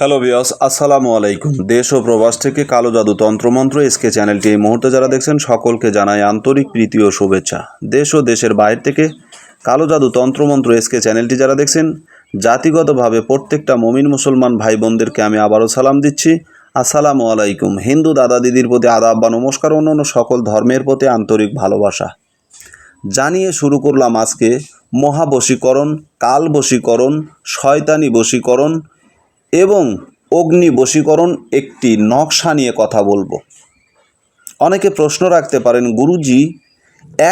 Hello বিয়স আসসালামু আলাইকুম দেশ ও প্রবাস থেকে কালো জাদু তন্ত্রমন্ত্র এসকে চ্যানেলটি এই মুহূর্তে যারা দেখছেন, সকলকে জানাই আন্তরিক প্রীতি ও শুভেচ্ছা। দেশ ও দেশের বাইরে থেকে কালো জাদু তন্ত্রমন্ত্র এসকে চ্যানেলটি যারা দেখছেন, জাতিগতভাবে প্রত্যেকটা মমিন মুসলমান ভাই বোনদেরকে আমি আবারও সালাম দিচ্ছি। আসসালামু আলাইকুম। হিন্দু দাদা দিদির প্রতি আদাব বা নমস্কার, অন্যান্য সকল ধর্মের প্রতি আন্তরিক ভালোবাসা। জানিয়ে শুরু করলাম আজকে মহাবশীকরণ কাল বশীকরণ শয়তানি বশীকরণ এবং অগ্নি বশীকরণ একটি নকশা নিয়ে কথা বলব। অনেকে প্রশ্ন রাখতে পারেন, গুরুজি,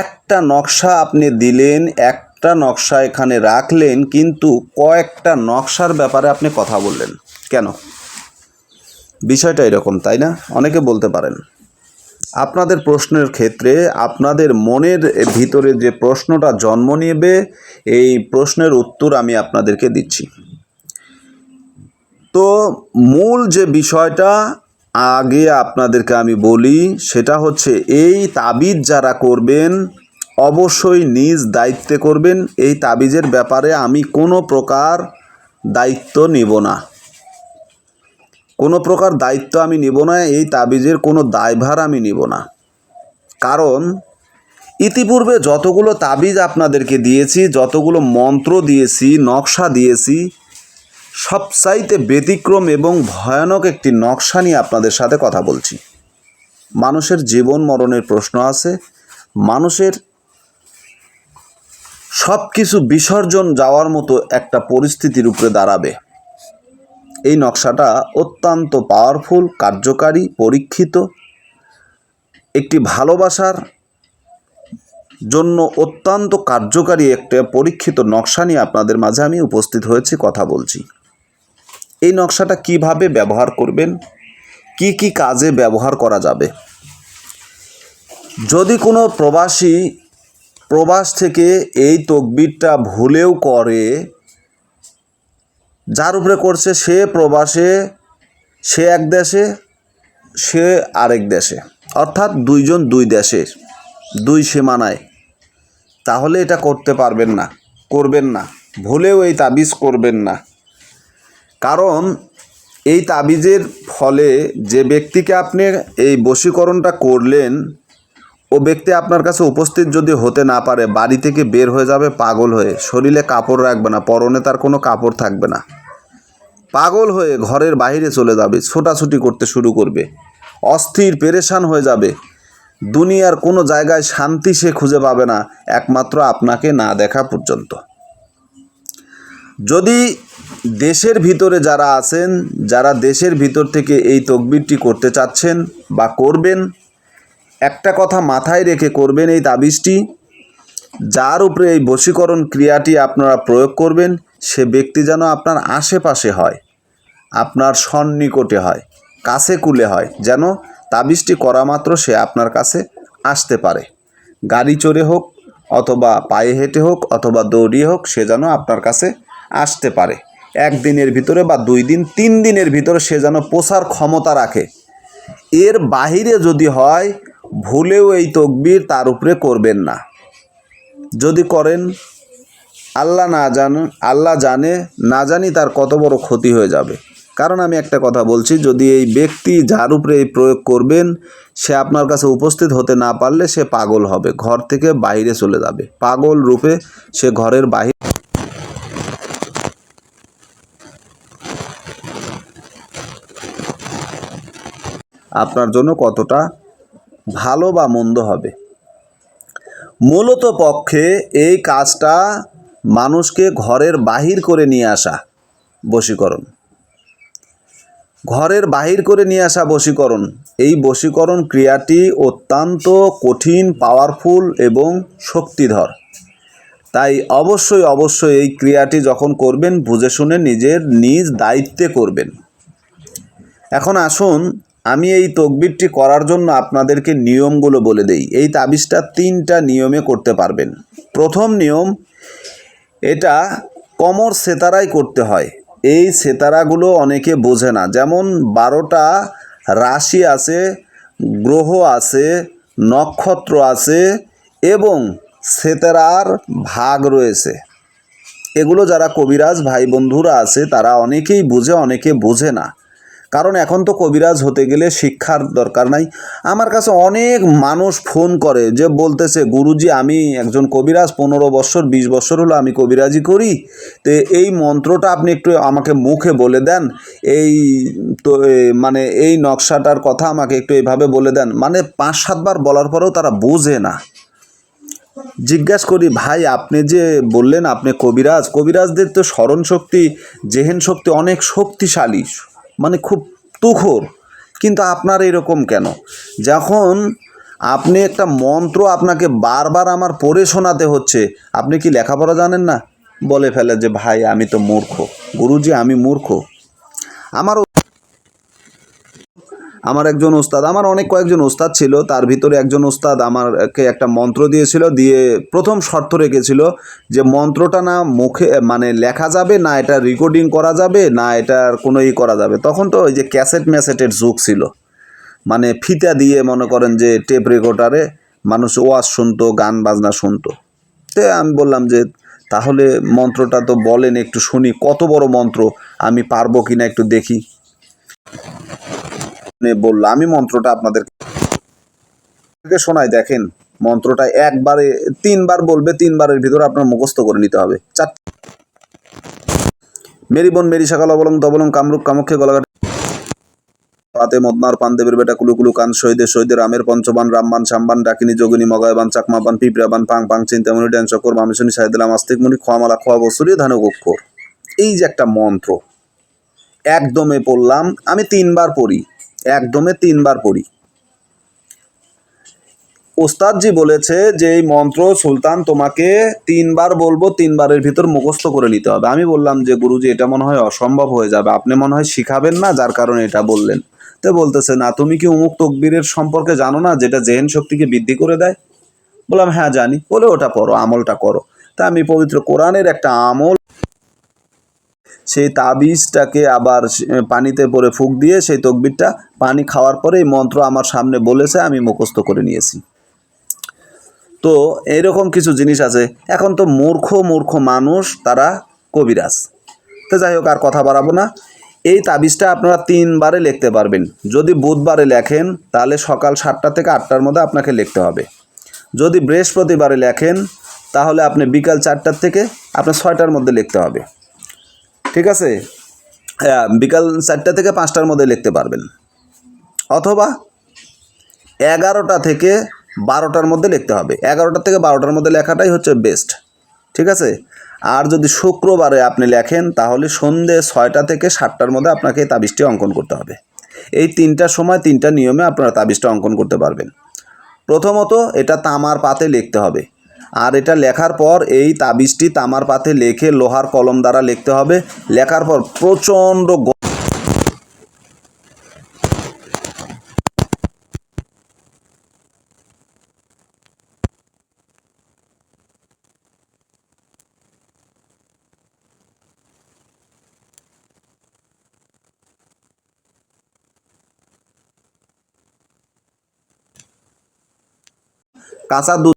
একটা নকশা আপনি দিলেন, একটা নকশা এখানে রাখলেন, কিন্তু কয়েকটা নকশার ব্যাপারে আপনি কথা বললেন। কেন? বিষয়টা এরকম, তাই না? অনেকে বলতে পারেন, আপনাদের প্রশ্নের ক্ষেত্রে আপনাদের মনের ভিতরে যে প্রশ্নটা জন্ম নেবে, এই প্রশ্নের উত্তর আমি আপনাদেরকে দিচ্ছি। তো মূল যে বিষয়টা আগে আপনাদেরকে আমি বলি, সেটা হচ্ছে এই তাবিজ যারা করবেন, অবশ্যই নিজ দায়িত্বে করবেন। এই তাবিজের ব্যাপারে আমি কোনো প্রকার দায়িত্ব নিব না। কোনো প্রকার দায়িত্ব আমি নিব না, এই তাবিজের কোনো দায়ভার আমি নিব না। কারণ ইতিপূর্বে যতগুলো তাবিজ আপনাদেরকে দিয়েছি, যতগুলো মন্ত্র দিয়েছি, নকশা দিয়েছি সবচাইতে ব্যতিক্রম এবং ভয়ানক একটি নকশা নিয়ে আপনাদের সাথে কথা বলছি। মানুষের জীবন মরণের প্রশ্ন আছে। মানুষের সব কিছু বিসর্জন যাওয়ার মতো একটা পরিস্থিতির উপরে দাঁড়াবে। এই নকশাটা অত্যন্ত পাওয়ারফুল কার্যকারী, পরীক্ষিত, একটি ভালোবাসার জন্য অত্যন্ত কার্যকারী একটা পরীক্ষিত নকশা নিয়ে আপনাদের মাঝে আমি উপস্থিত হয়েছি, কথা বলছি। এই নকশাটা কীভাবে ব্যবহার করবেন? কি কি কাজে ব্যবহার করা যাবে? যদি কোনো প্রবাসী প্রবাস থেকে এই তকবিরটা ভুলেও করে, যার উপরে করছে সে প্রবাসে, সে এক দেশে, সে আরেক দেশে, অর্থাৎ দুইজন দুই দেশের দুই সীমানায়, তাহলে এটা করতে পারবেন না, করবেন না, ভুলেও এই তাবিজ করবেন না। কারণ এই তাবিজের ফলে যে ব্যক্তিকে আপনি এই বশীকরণটা করলেন, ও ব্যক্তি আপনার কাছে উপস্থিত যদি হতে না পারে, বাড়ি থেকে বের হয়ে যাবে পাগল হয়ে। শরীরে কাপড় রাখবে না, পরনে তার কোনো কাপড় থাকবে না। পাগল হয়ে ঘরের বাইরে চলে যাবে, ছোটাছুটি করতে শুরু করবে, অস্থির, পেরেশান হয়ে যাবে। দুনিয়ার কোনো জায়গায় শান্তি সে খুঁজে পাবে না, একমাত্র আপনাকে না দেখা পর্যন্ত। যদি দেশের ভিতরে যারা আছেন, যারা দেশের ভিতর থেকে এই তকবিরটি করতে চাচ্ছেন বা করবেন, একটা কথা মাথায় রেখে করবেন এই তাবিজটি। যার উপরে এই বশীকরণ ক্রিয়াটি আপনারা প্রয়োগ করবেন, সে ব্যক্তি যেন আপনার আশেপাশে হয়, আপনার সন্নিকটে হয়, কাছে কুলে হয়, যেন তাবিজটি করা মাত্র সে আপনার কাছে আসতে পারে। গাড়ি চড়ে হোক, অথবা পায়ে হেঁটে হোক, অথবা দৌড়িয়ে হোক, সে যেন আপনার কাছে আসতে পারে। একদিনের ভিতরে বা দুই দিন, তিন দিনের ভিতরে সে যেন পোষার ক্ষমতা রাখে। এর বাহিরে যদি হয়, ভুলেও এই তকবির তার উপরে করবেন না। যদি করেন, আল্লাহ না জান, আল্লাহ জানে, না জানি তার কত বড় ক্ষতি হয়ে যাবে। কারণ আমি একটা কথা বলছি, যদি এই ব্যক্তি যার উপরে এই প্রয়োগ করবেন, সে আপনার কাছে উপস্থিত হতে না পারলে সে পাগল হবে, ঘর থেকে বাইরে চলে যাবে। পাগল রূপে সে ঘরের বাহির আপনার জন্য কতটা ভালো বা মন্দ হবে। মূলত পক্ষে এই কাজটা মানুষকে ঘরের বাহির করে নিয়ে আসা বশীকরণ। ঘরের বাহির করে নিয়ে আসা বশীকরণ। এই বশীকরণ ক্রিয়াটি অত্যন্ত কঠিন পাওয়ারফুল এবং শক্তিধর। তাই অবশ্যই অবশ্যই এই ক্রিয়াটি যখন করবেন, বুঝে শুনে নিজের নিজ দায়িত্বে করবেন। এখন আসুন আমি এই তকবিরটি করার জন্য আপনাদেরকে নিয়মগুলো বলে দেই। এই তাবিজটা তিনটা নিয়মে করতে পারবেন। প্রথম নিয়ম, এটা কমর সেতারাই করতে হয়। এই সেতারাগুলো অনেকে বোঝে না। যেমন বারোটা রাশি আছে, গ্রহ আছে, নক্ষত্র আছে এবং সেতারার ভাগ রয়েছে। এগুলো যারা কবিরাজ ভাই বন্ধুরা আছে, তারা অনেকেই বুঝে, অনেকে বোঝে না। কারণ এখন তো কবিরাজ হতে গেলে শিক্ষার দরকার নাই। আমার কাছে অনেক মানুষ ফোন করে যে বলতেছে, গুরুজি, আমি একজন কবিরাজ, পনেরো বছর, বিশ বছর হলো আমি কবিরাজি করি। তো এই মন্ত্রটা আপনি একটু আমাকে মুখে বলে দেন। এই তো মানে এই নকশাটার কথা আমাকে একটু এইভাবে বলে দেন। মানে পাঁচ সাতবার বলার পরেও তারা বোঝে না। জিজ্ঞাস করি, ভাই, আপনি যে বললেন আপনি কবিরাজ, কবিরাজদের তো স্মরণ শক্তি জেহেন শক্তি অনেক শক্তিশালী। মানে খুব তুখোর। কিন্তু আপনার এরকম কেন? যখন আপনি একটা মন্ত্র আপনাকে বারবার আমার পড়ে শোনাতে হচ্ছে, আপনি কি লেখাপড়া জানেন না? বলে ফেলে যে, ভাই, আমি তো মূর্খ। গুরুজি, আমি মূর্খ। আমার আমার একজন ওস্তাদ, আমার অনেক কয়েকজন ওস্তাদ ছিল, তার ভিতরে একজন ওস্তাদ আমারকে একটা মন্ত্র দিয়েছিল, দিয়ে প্রথম শর্ত রেখেছিল যে মন্ত্রটা না মুখে মানে লেখা যাবে, না এটা রেকর্ডিং করা যাবে, না এটার কোনো ই করা যাবে। তখন তো ওই যে ক্যাসেট ম্যাসেটের যুগ ছিল। মানে ফিতা দিয়ে মনে করেন যে টেপ রেকর্ডারে মানুষ ওয়াজ শুনতো, গান বাজনা শুনতো। তো আমি বললাম যে তাহলে মন্ত্রটা তো বলেন, একটু শুনি, কত বড় মন্ত্র, আমি পারব কিনা একটু দেখি। বলল, আমি মন্ত্রটা আপনাদেরকে শোনাই দেখেন। মন্ত্রটা একবারে, তিনবার বলবে, তিনবারের ভিতরে আপনার মুখস্থ করে নিতে হবে। চার মেরি বোন, মেরি সকাল অবলং তবলং কামরূপ কামক্ষে গলাঘাট পাতে মদনার, পানদেবের বেটা, কুলু কুলু কান শহীদে শহীদে রামের পঞ্চবান, রামবান, শামবান, ডাকিনী, যোগিনী, মগায়বান, চাকমাবান, পিঁপড়াবান, পাং পাং, চিন্তামণি ড্যান চকর মামিশনি সাহেদিলাম আস্তিক মুনি খোয়ামালা খোয়া বসুরি, ধানক অক্ষর। এই যে একটা মন্ত্র। একদমে পড়লাম, আমি তিনবার পড়ি। একদমে তিনবার পড়ি। ওস্তাদজি বলেছে যে, এই মন্ত্র সুলতান, তোমাকে তিনবার বলব, তিনবারের ভিতর মুখস্থ করে নিতে হবে। আমি বললাম যে, গুরুজি, এটা মনে হয় অসম্ভব হয়ে যাবে। আপনি মনে হয় শিখাবেন না, যার কারণে এটা বললেন। তো বলতেছে, না, তুমি কি উমুক তকবীরের সম্পর্কে জানো না, যেটা জেহেন শক্তিকে বৃদ্ধি করে দেয়? বললাম হ্যাঁ জানি। বলে, ওটা পড়ো, আমলটা করো। তা আমি পবিত্র কোরআনের একটা আমল সেই তাবিজটাকে আবার পানিতে পরে ফুক দিয়ে সেই তকবিরটা পানি খাওয়ার পরে এই মন্ত্র আমার সামনে বলেছে, আমি মুখস্থ করে নিয়েছি। তো এরকম কিছু জিনিস আছে। এখন তো মূর্খ মূর্খ মানুষ, তারা কবিরাজ। তো যাই হোক, আর কথা বাড়াবো না। এই তাবিজটা আপনারা তিনবারে লিখতে পারবেন। যদি বুধবারে লেখেন, তাহলে সকাল সাতটা থেকে আটটার মধ্যে আপনাকে লিখতে হবে। যদি বৃহস্পতিবারে লেখেন, তাহলে আপনি বিকাল চারটার থেকে আপনার ছয়টার মধ্যে লিখতে হবে। ঠিক আছে? বিকাল চারটা থেকে পাঁচটার মধ্যে লিখতে পারবেন। অথবা এগারোটা থেকে বারোটার মধ্যে লিখতে হবে। এগারোটা থেকে বারোটার মধ্যে লেখাটাই হচ্ছে বেস্ট ঠিক আছে? আর যদি শুক্রবারে আপনি লেখেন, তাহলে সন্ধে ছয়টা থেকে সাতটার মধ্যে আপনাকে তাবিজটি অঙ্কন করতে হবে। এই তিনটা সময় তিনটা নিয়মে আপনারা তাবিজটা অঙ্কন করতে পারবেন। প্রথমত এটা তামার পাতে লিখতে হবে। আর এটা লেখার পর এই তাবিজটি তামার পাতে লেখে লোহার কলম দ্বারা লিখতে হবে। লেখার পর প্রচণ্ড কাঁচা দুধ